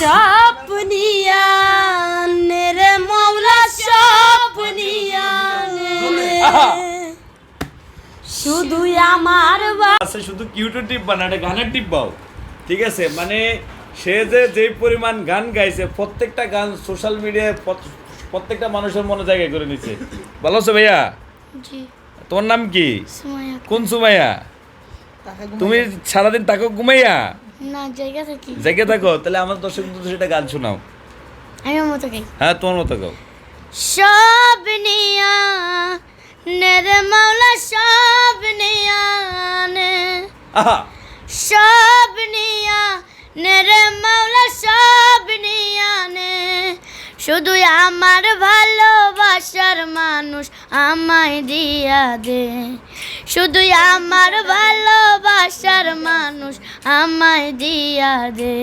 স্বপ্নিয়ান রে মৌলা স্বপ্নিয়ান। শুধু আমার বা শুধু কিউটো টিপবা না এটা গানের টিপবাও ঠিক আছে মানে সে যে যে পরিমাণ গান গাইছে প্রত্যেকটা গান সোশ্যাল মিডিয়ায় প্রত্যেকটা মানুষের মনে জায়গা করে নিচ্ছে ভালো আছো ভাইয়া? জি। তোমার নাম কি? কোন সুমাইয়া? তুমি সারাদিন থাকো ঘুমাইয়া? না জায়গা থাকি। জেগে থাকো তাহলে আমার দর্শক বন্ধুদের সেটা গান শোনাও। আমি আমার মতো গাই। হ্যাঁ তোমার মতো গাও। সব নিয়া রে মৌলা সব নিয়া আহা। সব নিয়া রে মৌলা সব নিয়া শুধু আমার ভালোবাসার মানুষ আমায় দিয়া দে। শুধু আমার ভালোবাসার মানুষ আমায় দিয়া দে।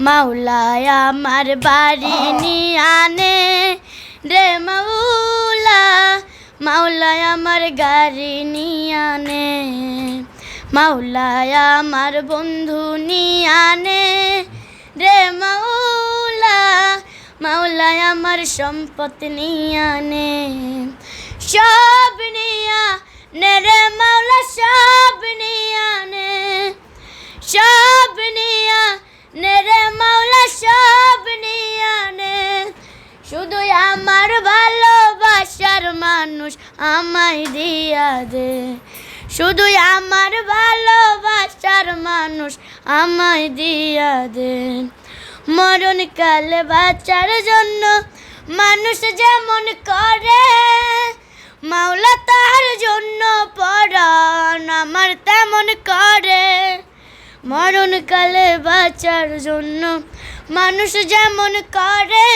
মাওলায় আমার বাড়ি নিয়ানে রে মাওলা। মাওলায় আমার গাড়ি নিয়ানে মাওলায় আমার বন্ধু নিয়ানে রে মাওলা মাওলায় আমার সম্পদ নিয়ানে সব নিয়া নে মাওলা, সব নিয়ানে সব নিয়া নে মাওলা, সব নিয়া নে শুধু আমার ভালোবাসার মানুষ আমায় দিয়া দে। শুধু আমার ভালোবাসার মানুষ আমায় দিয়া মরণ কালে বাঁচার জন্য মানুষ যেমন করে, মাওলা তার জন্য পরাণ আমার তেমন করে। মরণকালে বাঁচার জন্য মানুষ যেমন করে,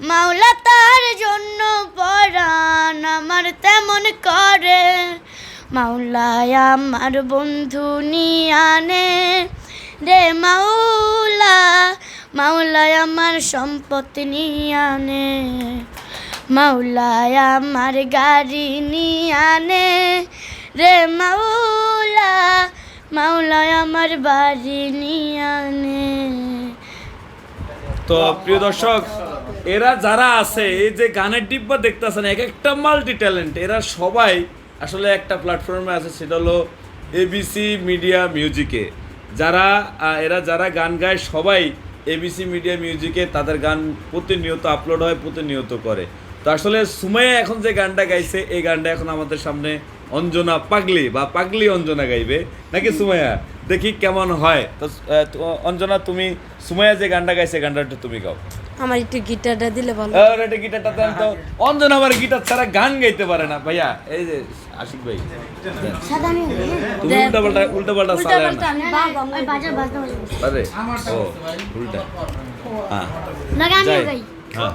মাওলা তার জন্য পরাণ আমার তেমন করে। মাওলায় আমার বন্ধু নিয়ানে রে মাওলা, মাওলায় আমার সম্পদ নিয়ানে মাওলায় আমার গাড়ি নিয়ানে রে মাওলা, মাওলায় আমার বাড়ি নিয়ানে তো প্রিয় দর্শক, এরা যারা আছে, এই যে গানের ডিব্বা দেখতেছেন, এক একটা মাল্টি ট্যালেন্ট এরা সবাই আসলে একটা প্ল্যাটফর্মে আছে, সেটা হলো এবিসি মিডিয়া মিউজিকে যারা এরা যারা গান গায়, সবাই এবিসি মিডিয়া মিউজিকে তাদের গান প্রতিনিয়ত আপলোড হয়, প্রতিনিয়ত করে। তো আসলে সুমাইয়া এখন যে গানটা গাইছে, এই গানটা এখন আমাদের সামনে অঞ্জনা পাগলি বা পাগলি অঞ্জনা গাইবে। নাকি সুমাইয়া? দেখি কেমন হয় তো অঞ্জনা তুমি সুমাইয়া যে গানটা গাইছে গানটা একটু তুমি গাও আমার একটু গিটারটা দিলে ভালো আর এটা গিটারটা দেন তো অঞ্জন আমার গিটার ছাড়া গান গাইতে পারে না ভাইয়া এই যে আশিক ভাই তুমি উল্টা পাল্টা উল্টা পাল্টা না বাজার আরে ও উল্টা হ্যাঁ আমিও যাই গাই হ্যাঁ